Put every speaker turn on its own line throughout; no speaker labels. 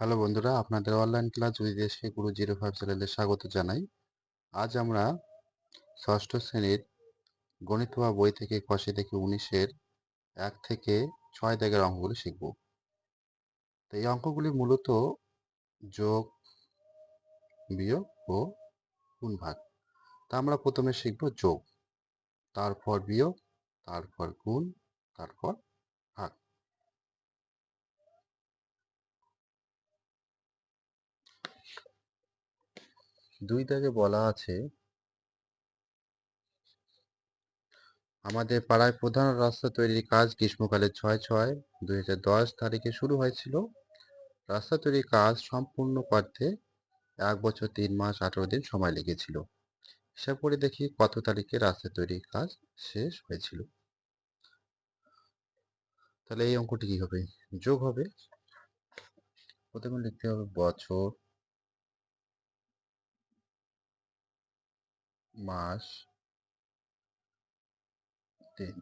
Hello বন্ধুরা, আপনাদের online class বিদেশে গুরু জিরো ফাইভ চ্যানেলে স্বাগত জানাই। আজ আমরা ষষ্ঠ শ্রেণির গণিত বা বই থেকে কষে থেকে উনিশের এক থেকে ছয় দাগের অঙ্কগুলি শিখব। তো এই অঙ্কগুলি মূলত যোগ, বিয়োগ ও গুণ ভাগ তা আমরা প্রথমে শিখব যোগ, তারপর বিয়োগ, তারপর গুণ, তারপর ভাগ দুই দাগে বলা আছে আমাদের পাড়ায় প্রধান রাস্তা তৈরির কাজ গ্রীষ্মকালে ছয় ছয়, দুই তারিখে শুরু হয়েছিল। রাস্তা তৈরির কাজ সম্পূর্ণ করতে এক বছর তিন মাস আঠারো দিন সময় লেগেছিল। হিসাব করে দেখি কত তারিখে রাস্তা তৈরির কাজ শেষ হয়েছিল। তাহলে এই অঙ্কটি কি হবে? যোগ হবে। প্রথমে লিখতে হবে বছর মাস দিন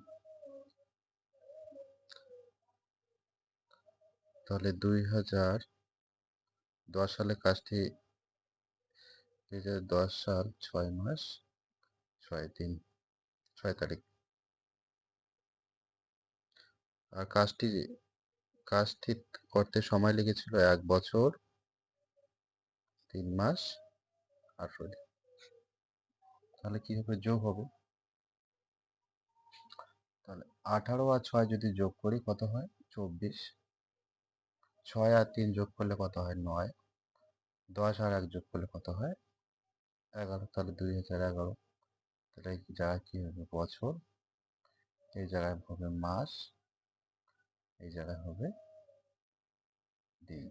তাহলে দুই হাজার দশ সালে কাজটি দুই হাজার দশ সাল ছয় মাস, ছয় দিন, ছয় তারিখ। আর কাজটি কাজটি করতে সময় লেগেছিল এক বছর, তিন মাস, আঠারো দিন। তাহলে কি হবে? যোগ হবে। তাহলে আঠারো আর ছয় যদি যোগ করি কত হয়? চব্বিশ। ছয় আর তিন যোগ করলে কত হয়? নয়। দশ আর এক যোগ করলে কত হয়? এগারো। তাহলে দুই হাজার এগারো। তাহলে এই জায়গায় কি হবে? বছর। এই জায়গায় হবে মাস। এই জায়গায় হবে দিন।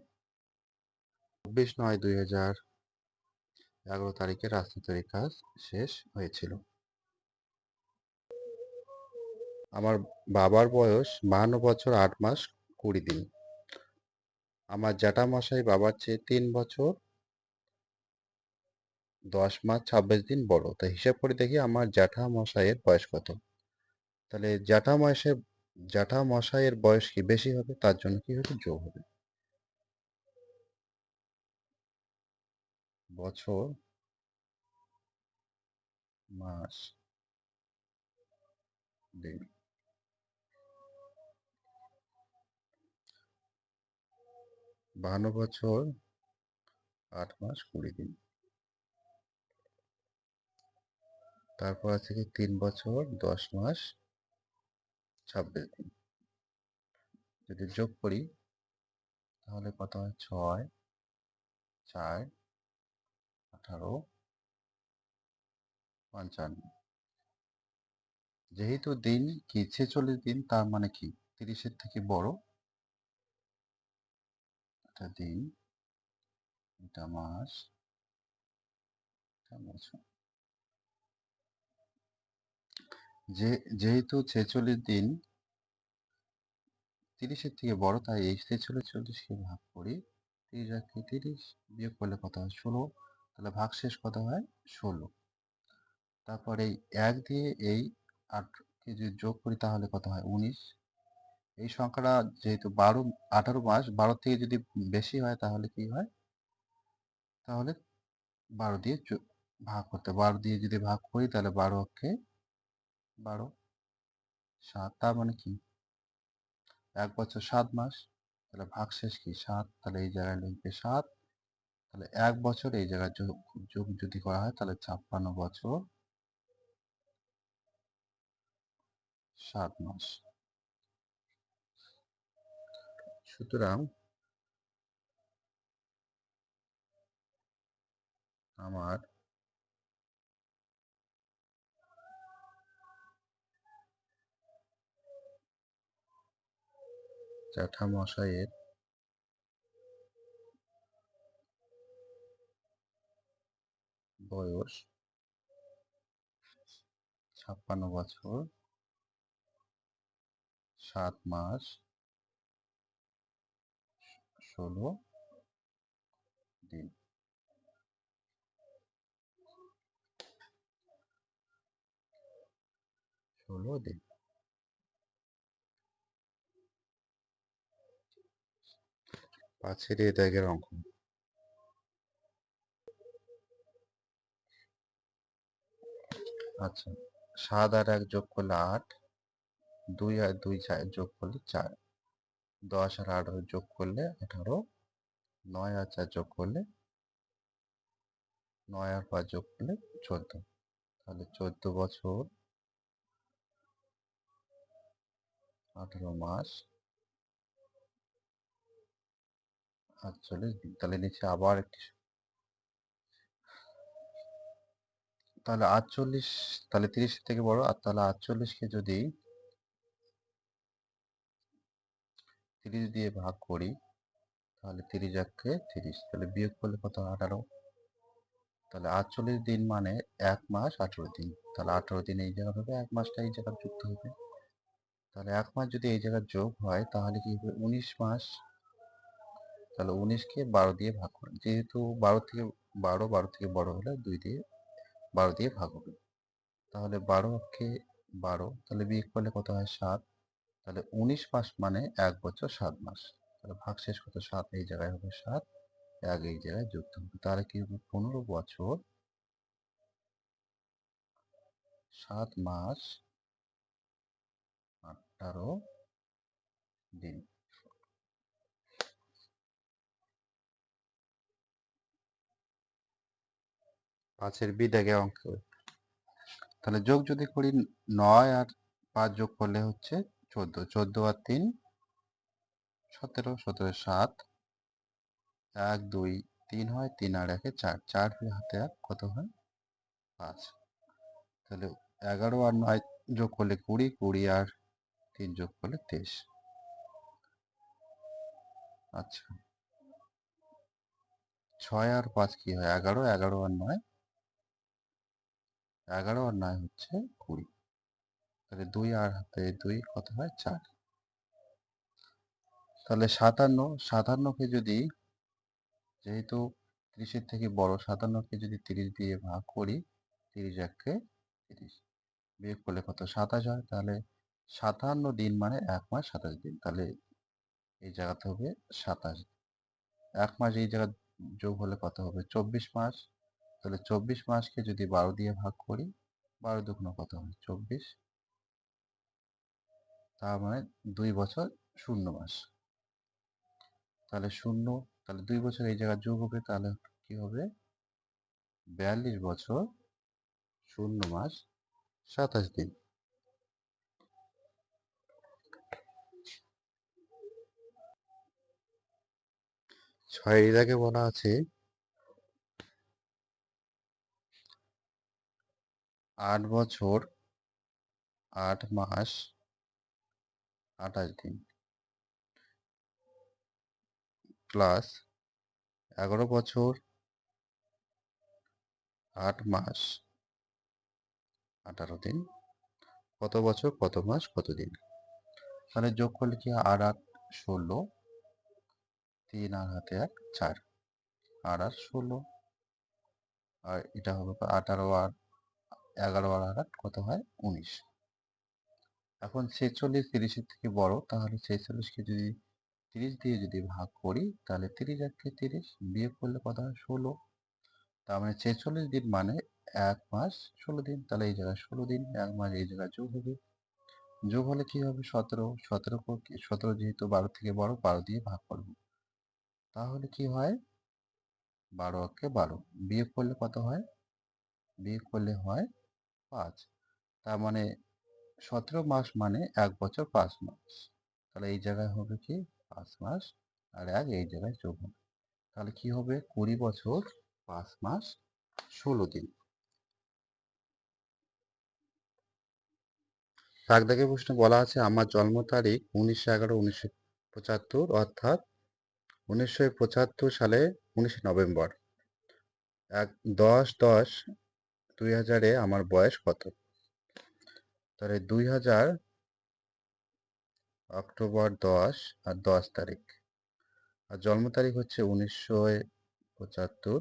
চব্বিশ নয় দুই হাজার। এগারো তারিখে রাস্তা তৈরির কাজ শেষ হয়েছিল। আমার বাবার বয়স বাহান্ন বছর আট মাস কুড়ি দিন। আমার জ্যাঠামশাই বাবার চেয়ে তিন বছর দশ মাস ছাব্বিশ দিন বড়। তাই হিসাব করে দেখি আমার জ্যাঠামশাইয়ের বয়স কত। তাহলে জ্যাঠামশাই, জ্যাঠামশাইয়ের বয়স কি বেশি হবে? তার জন্য কি হবে যোগ হবে? বছর, মাস, দিন। বাহান্ন বছর, আট মাস, কুড়ি দিন। তারপর আছে কি, তিন বছর, দশ মাস, ছাব্বিশ দিন। যদি যোগ করি, তাহলে কত হয়? ছয়, চার আঠারো পঞ্চান্ন যেহেতু দিন কি ছেচল্লিশ দিন, তার মানে কি? তিরিশের থেকে বড়? এটা দিন এটা মাস যে, যেহেতু ছেচল্লিশ দিন তিরিশের থেকে বড়, তাই এই ছেচল্লিশ চল্লিশকে ভাগ করি তিরিশ তিরিশ বিয়োগ করলে কত হয়? ষোলো। তাহলে ভাগ শেষ কত হয়? ষোলো। তারপর এই এক দিয়ে এই আটকে যদি যোগ করি তাহলে কত হয়? উনিশ। এই সংখ্যাটা যেহেতু বারো, আঠারো মাস, বারো থেকে যদি বেশি হয় তাহলে কি হয়? তাহলে বারো দিয়ে ভাগ করতে বারো দিয়ে যদি ভাগ করি তাহলে বারো অক্ষে বারো, সাত। তার মানে কি? এক বছর সাত মাস। তাহলে ভাগ শেষ কি? সাত। তাহলে এই জায়গায় লিখবে সাত। তাহলে এক বছর এই জায়গায় যোগ যোগ যদি করা হয় তাহলে ছাপ্পান্ন বছর সাত মাস। সুতরাং আমার জ্যাঠামশাইয়ের বয়স ছাপ্পান্ন বছর। সাত মাস। ষোলো দিন। ষোলো দিন। পাঁচের এ দাগের অঙ্ক আচ্ছা সাত আর এক যোগ করলে আট, দুই আর দুই যোগ করলে চার, দশ আর আঠারো যোগ করলে আঠারো, নয় আর চার যোগ করলে নয় আর পাঁচ যোগ করলে চোদ্দ, তাহলে চোদ্দ বছর আঠারো মাস আটচল্লিশ দিন তাহলে নিচে আবার একটি তাহলে আটচল্লিশ, তাহলে তিরিশ থেকে বড়, আর তাহলে আটচল্লিশকে যদি তিরিশ দিয়ে ভাগ করি, তাহলে তিরিশ এককে তিরিশ, তাহলে বিয়োগ করলে কত? আঠারো। তাহলে আটচল্লিশ দিন মানে এক মাস আঠেরো দিন, তাহলে আঠেরো দিন এই জায়গা হবে, এক মাসটা এই জায়গায় যুক্ত হবে। তাহলে এক মাস যদি এই জায়গায় যোগ হয়, তাহলে কি হবে? উনিশ মাস। তাহলে উনিশকে বারো দিয়ে ভাগ করেন, যেহেতু বারো থেকে, বারো বারো থেকে বড় হলে দুই দিয়ে বারো দিয়ে ভাগ হবে। তাহলে বারো অক্ষে বারো, তাহলে বিয়োগ করলে কত হয়? সাত। তাহলে উনিশ মাস মানে এক বছর সাত মাস। তাহলে ভাগ শেষ কত? সাত। এই জায়গায় হবে সাত। এক এই জায়গায় যুক্ত হবে। তাহলে কি হবে? পনেরো বছর সাত মাস আঠারো দিন। পাঁচের বিদাগে অঙ্ক। তাহলে যোগ যদি করি নয় আর পাঁচ যোগ করলে হচ্ছে চোদ্দ। চোদ্দ আর তিন, সতেরো সতেরো সাত, এক, দুই, তিন হয় তিন আর একে চার। চার হাতে এক কত হয়? পাঁচ। তাহলে এগারো আর নয় যোগ করলে কুড়ি কুড়ি আর তিন যোগ করলে তেইশ। আচ্ছা। ছয় আর পাঁচ কি হয়? এগারো এগারো আর নয় এগারো আর নয় হচ্ছে কুড়ি। তাহলে দুই আর হাতে দুই কত হয়? চার। তাহলে সাতান্ন, সাতান্নকে যদি যেহেতু তিরিশের থেকে বড়, সাতান্নকে যদি তিরিশ দিয়ে ভাগ করি, তিরিশ এককে তিরিশ। বিয়োগ করলে কত? সাতাশ হয়। তাহলে সাতান্ন দিন মানে এক মাস সাতাশ দিন। তাহলে এই জায়গাতে হবে সাতাশ। এক মাস এই জায়গা যোগ হলে কত হবে? চব্বিশ মাস। তাহলে চব্বিশ মাসকে যদি বারো দিয়ে ভাগ করি, বারো দুগুণ কত হবে? চব্বিশ। তার মানে দুই বছর শূন্য মাস। তাহলে শূন্য, তাহলে দুই বছর এই জায়গায় যোগ হবে, তাহলে কি হবে? বিয়াল্লিশ বছর শূন্য মাস সাতাশ দিন। ছয়ের আগে বলা আছে আট বছর, আট মাস, আঠাশ দিন। প্লাস এগারো বছর, আট মাস, আঠারো দিন। কত বছর, কত মাস, কত দিন? তাহলে যোগ করলে কি আট আট ষোলো? তিন আর হাতে এক, চার। আর আর ষোলো। আর এটা হবে আঠারো আর এগারো আর আট কত হয়? উনিশ। এখন ছেচল্লিশ তিরিশের থেকে বড়, তাহলে ছেচল্লিশকে যদি তিরিশ দিয়ে যদি ভাগ করি, তাহলে তিরিশ এককে তিরিশ বিয়ে করলে কত হয়? ষোলো। তার মানে ছেচল্লিশ দিন মানে এক মাস ষোলো দিন, তাহলে এই জায়গায় ষোলো দিন, এক মাস এই জায়গায় যোগ হবে। যোগ হলে কি হবে? সতেরো। সতেরো সতেরো যেহেতু বারো থেকে বড়, বারো দিয়ে ভাগ করব। তাহলে কি হয়? বারো অক্ষে বারো। বিয়ে করলে কত হয়? বিয়ে করলে হয় পাঁচ। তার মানে সতেরো মাস মানে এক বছর পাঁচ মাস। তাহলে এই জায়গায় হবে কি? পাঁচ মাস আর এক এই জায়গায় যোগ তাহলে কি হবে? কুড়ি বছর পাঁচ মাস ষোলো দিন। দাগে প্রশ্নে বলা আছে, আমার জন্ম তারিখ উনিশশো এগারো, উনিশশো পঁচাত্তর, অর্থাৎ উনিশশো পঁচাত্তর সালে উনিশে নভেম্বর। এক দশ দশ দুই হাজারে আমার বয়স কত? তাহলে দুই হাজার অক্টোবর দশ আর দশ তারিখ। আর জন্ম তারিখ হচ্ছে উনিশশো পঁচাত্তর।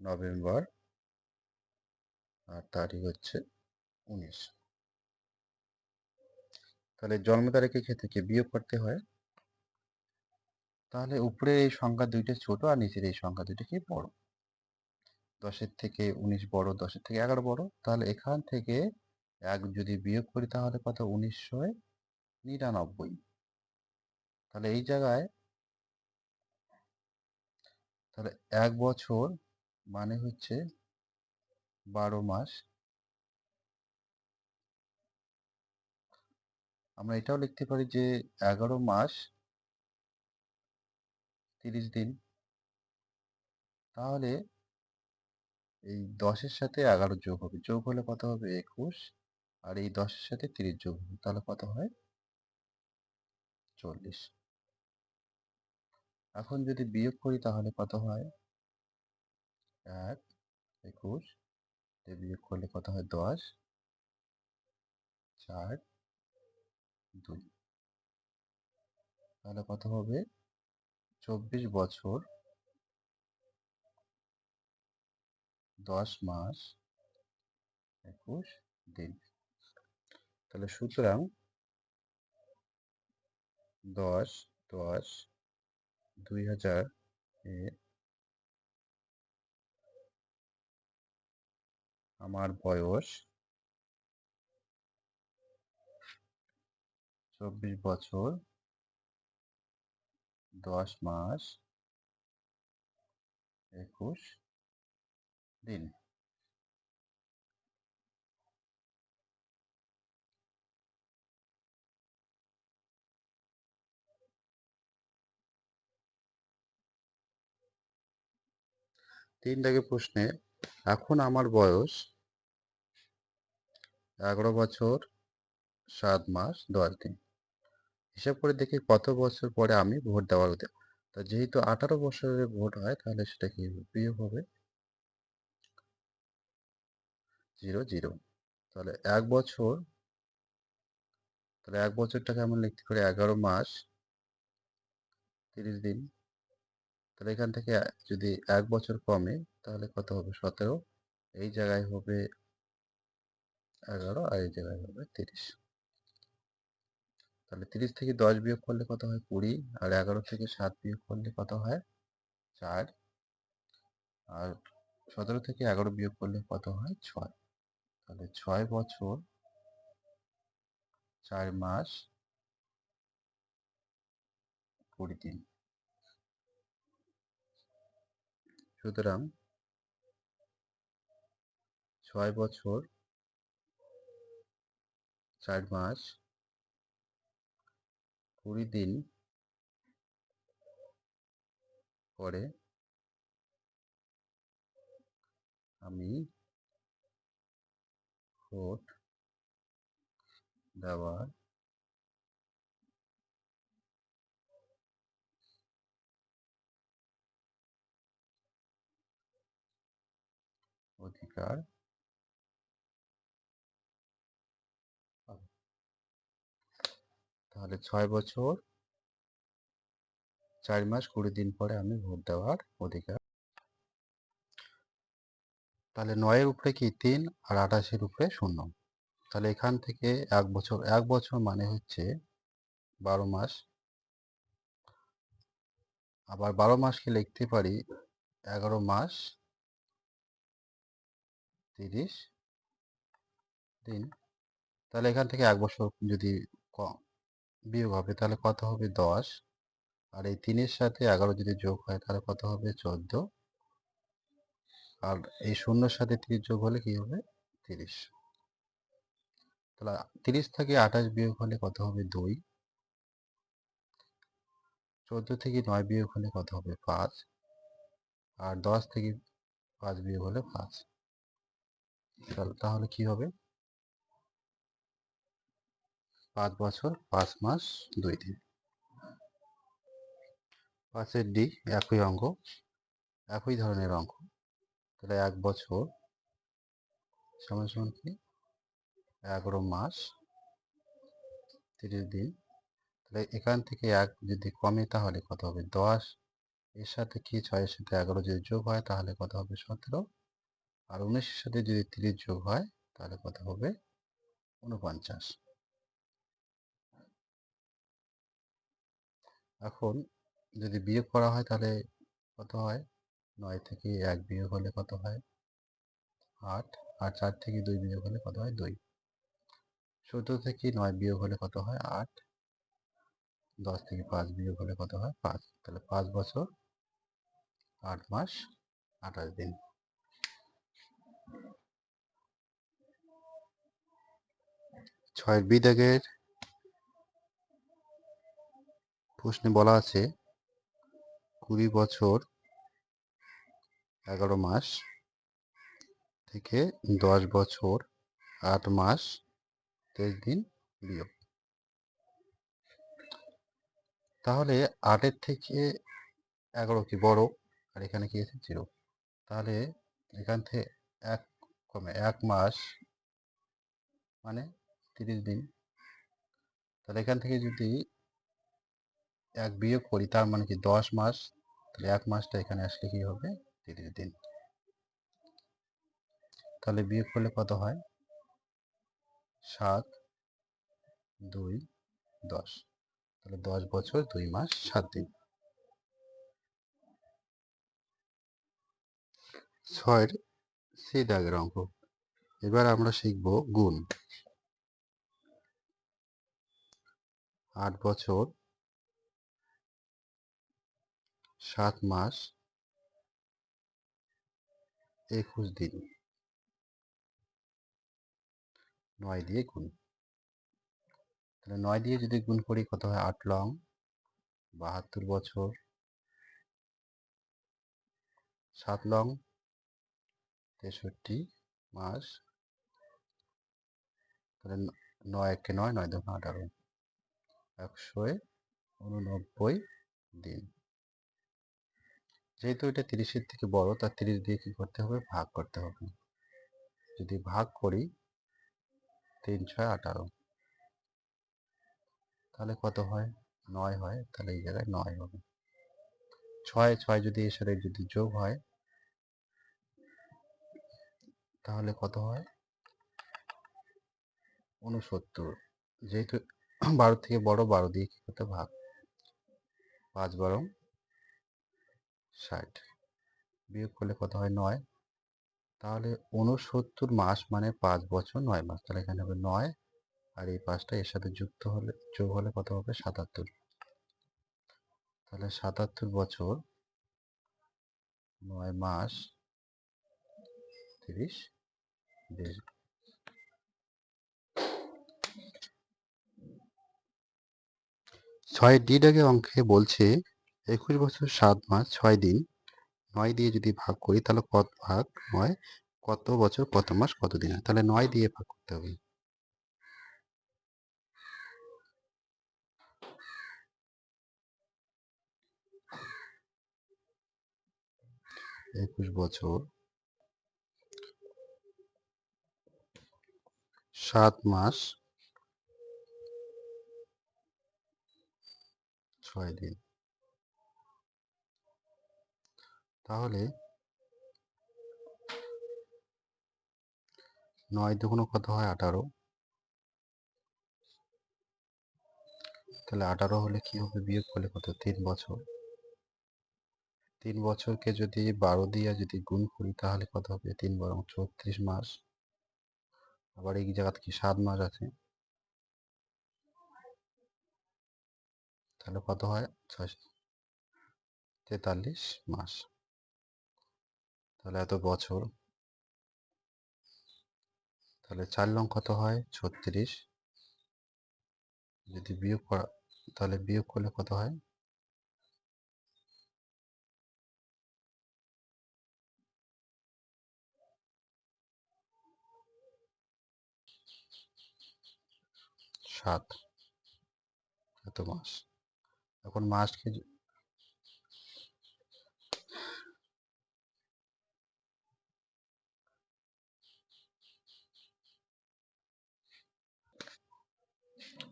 নভেম্বর আর তারিখ হচ্ছে উনিশ। তাহলে জন্ম তারিখের ক্ষেত্রে বিয়োগ করতে হয়? তাহলে উপরের এই সংখ্যা দুইটা ছোট আর নিচের এই সংখ্যা দুইটা কি বড়। দশের থেকে উনিশ বড়, দশের থেকে এগারো বড়, তাহলে এখান থেকে এক যদি বিয়োগ করি তাহলে কত? উনিশশো নিরানব্বই। তাহলে এই জায়গায় তাহলে এক বছর মানে হচ্ছে বারো মাস। আমরা এটাও লিখতে পারি যে এগারো মাস তিরিশ দিন। তাহলে এই দশের সাথে এগারো যোগ হবে। যোগ হলে কত হবে? একুশ। আর এই দশের সাথে তিরিশ যোগ হবে। তাহলে কত হয়? চল্লিশ। এখন যদি বিয়োগ করি তাহলে কত হয়? এক, একুশ। বিয়োগ করলে কত হয়? দশ। চার, দুই। তাহলে কত হবে? চব্বিশ বছর দশ মাস একুশ দিন। তাহলে সুতরাং দশ দশ, দুই হাজার আমার বয়স চব্বিশ বছর, দশ মাস, একুশ দিন। তিন দাগের প্রশ্নে, এখন আমার বয়স এগারো বছর সাত মাস দশ দিন। হিসাব করে দেখি কত বছর পরে আমি ভোট দেওয়ার হতে তা যেহেতু আঠারো বছরের ভোট হয়, তাহলে সেটা কি বিয়োগ হবে? Zero zero. তাহলে এক বছর, তাহলে এক বছরটাকে আমরা লিখতে পারি এগারো মাস, তিরিশ দিন। তাহলে এখান থেকে যদি এক বছর কমে, তাহলে কত হবে? সতেরো। এই জায়গায় হবে এগারো আর এই জায়গায় হবে তিরিশ। তাহলে তিরিশ থেকে দশ বিয়োগ করলে কত হয়? কুড়ি। আর এগারো থেকে সাত বিয়োগ করলে কত হয়? চার। আর সতেরো থেকে এগারো বিয়োগ করলে কত হয়? ছয়। তাহলে ছয় বছর, চার মাস, কুড়ি দিন। সুতরাং ছয় বছর, চার মাস, কুড়ি দিন পরে আমি ভোট দেওয়ার অধিকার। তাহলে ছয় বছর, চার মাস কুড়ি দিন পরে আমি ভোট দেওয়ার অধিকার। তাহলে নয়ের উপরে কি তিন আর আঠাশের উপরে শূন্য? তাহলে এখান থেকে এক বছর এক বছর মানে হচ্ছে বারো মাস। আবার বারো মাসকে লিখতে পারি এগারো মাস তিরিশ দিন তাহলে এখান থেকে এক বছর যদি বিয়োগ হবে তাহলে কত হবে দশ? আর এই তিনের সাথে এগারো যদি যোগ হয় তাহলে কত হবে চোদ্দ? আর এই শূন্যর সাথে তিরিশ যোগ হলে কি হবে? তিরিশ। তাহলে তিরিশ থেকে আঠাশ বিয়োগ হলে কত হবে? দুই। চোদ্দ থেকে নয় বিয়োগ হলে কত হবে? পাঁচ। আর দশ থেকে পাঁচ বিয়োগ হলে পাঁচ। তাহলে- তাহলে কি হবে? পাঁচ বছর, পাঁচ মাস, দুই দিন। পাঁচের ডি একই অঙ্ক, একই ধরনের অঙ্ক। তাহলে এক বছর। সমান সমান কি? এগারো মাস। তিরিশ দিন। তাহলে এখান থেকে এক যদি কমে তাহলে কত হবে? দশ। এর সাথে কি? ছয়ের সাথে এগারো যদি যোগ হয় তাহলে কত হবে? সতেরো। আর উনিশের সাথে যদি তিরিশ যোগ হয় তাহলে কত হবে? উনপঞ্চাশ এখন যদি বিয়োগ করা হয় তাহলে কত হয়? নয় থেকে এক বিয়োগ হলে কত হয়? আট। আর চার থেকে দুই বিয়োগ হলে কত হয়? দুই। চোদ্দ থেকে নয় বিয়োগ হলে কত হয়? আট। দশ থেকে পাঁচ বিয়োগ হলে কত হয়? পাঁচ। তাহলে পাঁচ বছর, আট মাস, আঠাশ দিন। ছয়ের বিদাগের প্রশ্নে বলা আছে, কুড়ি বছর এগারো মাস থেকে দশ বছর, আট মাস, তেইশ দিন বিয়োগ। তাহলে আটের থেকে এগারো কি বড়? আর এখানে কি আছে? জিরো। তাহলে এখান থেকে এক কমে এক মাস মানে তিরিশ দিন। তাহলে এখান থেকে যদি এক বিয়োগ করি, তার মানে কি দশ মাস? তাহলে এক মাসটা এখানে আসলে কি হবে? তিরিশ দিন। তাহলে বিয়োগ করলে কত হয়? সাত, দুই, দশ। তাহলে দশ বছর, দুই মাস, সাত দিন। ছয়ের সি দাগের অঙ্ক। এবার আমরা শিখব গুণ। আট বছর, সাত মাস একুশ দিন। নয় দিয়ে গুণ। তাহলে নয় দিয়ে যদি গুণ করি, কত হয়? আট লং। বাহাত্তর বছর। সাত লং। তেষট্টি মাস। তাহলে নয় একে নয় নয় দুগুণ আঠারো। একশো উননব্বই দিন। যেহেতু এটা তিরিশের থেকে বড় তার তিরিশ দিয়ে কি করতে হবে? ভাগ করতে হবে। যদি ভাগ করি, তিন, ছয়, আঠারো। তাহলে কত হয়? নয় হয়। তাহলে এই জায়গায় নয় হবে। ছয় ছয় যদি এর সাথে যদি যোগ হয়, তাহলে কত হয়? উনসত্তর যেহেতু বারো থেকে বড়, বারো দিয়ে কি করতে ভাগ। পাঁচ বারো ষাট। বিয়োগ করলে কত হয়? নয়। তাহলে উনসত্তর মাস মানে পাঁচ বছর, নয় মাস। তাহলে এখানে হবে নয়। আর এই পাঁচটা এর সাথে যুক্ত হলে, যোগ হলে কত হবে? সাতাত্তর। তাহলে সাতাত্তর বছর, নয় মাস, তিরিশ। দিন ছয় ডি অঙ্কে বলছে একুশ বছর সাত মাস ছয় দিন। নয় দিয়ে যদি ভাগ করি তাহলে কত ভাগ নয় কত বছর, কত মাস, কত দিন হয়? তাহলে নয় দিয়ে ভাগ করতে হবে। একুশ বছর। সাত মাস। ছয় দিন। তাহলে নয় দুগুণ কত হয় আঠারো? তাহলে আঠারো হলে কি হবে? বিয়োগ করলে কত? তিন বছর। তিন বছরকে যদি বারো দিয়ে যদি গুণ করি, তাহলে কত হবে? তিন বারো চৌত্রিশ মাস। আবার এই জায়গাতে কি সাত মাস আছে? তাহলে কত হয়? ছয় তেতাল্লিশ মাস। তাহলে এত বছর? তাহলে চার লং কত হয়? ছত্রিশ। যদি বিয়োগ করা, তাহলে বিয়োগ করলে কত হয়? সাত। এত মাস। এখন মাসকে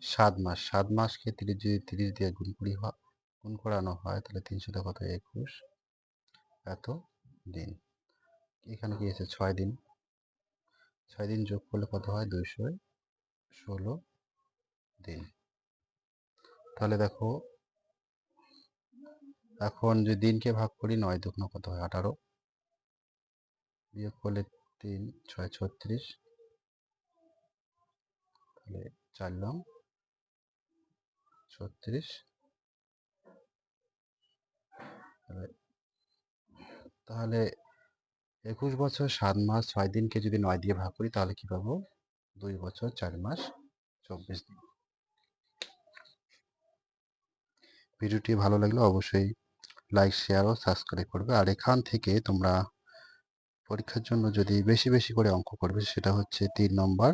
সাত মাস, সাত মাসকে তিরিশ যদি তিরিশ দিয়ে গুণ করি হয়, গুণ করানো হয়, তাহলে তিনশো কত? একুশ। এত দিন। এখানে কি আছে ছয় দিন। ছয় দিন যোগ করলে কত হয়? দুইশো ষোলো দিন। তাহলে দেখো, এখন যদি দিনকে ভাগ করি, নয় দুগুণ কত হয়? আঠারো। বিয়োগ করলে তিন, ছয় ছত্রিশ। তাহলে চার লং ছত্রিশ। তাহলে- একুশ বছর সাত মাস ছয় দিনকে যদি নয় দিয়ে ভাগ করি তাহলে কি পাবো? দুই বছর চার মাস চব্বিশ দিন। ভিডিওটি ভালো লাগলে অবশ্যই লাইক, শেয়ার ও সাবস্ক্রাইব করবে। আর এখান থেকে তোমরা পরীক্ষার জন্য যদি বেশি বেশি করে অঙ্ক করবে সেটা হচ্ছে তিন নম্বর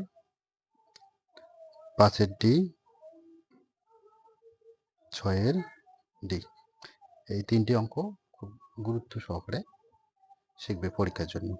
পাঁচের ডি ছয়ের ডি এই তিনটি অঙ্ক খুব গুরুত্ব সহকারে শিখবে পরীক্ষার জন্য।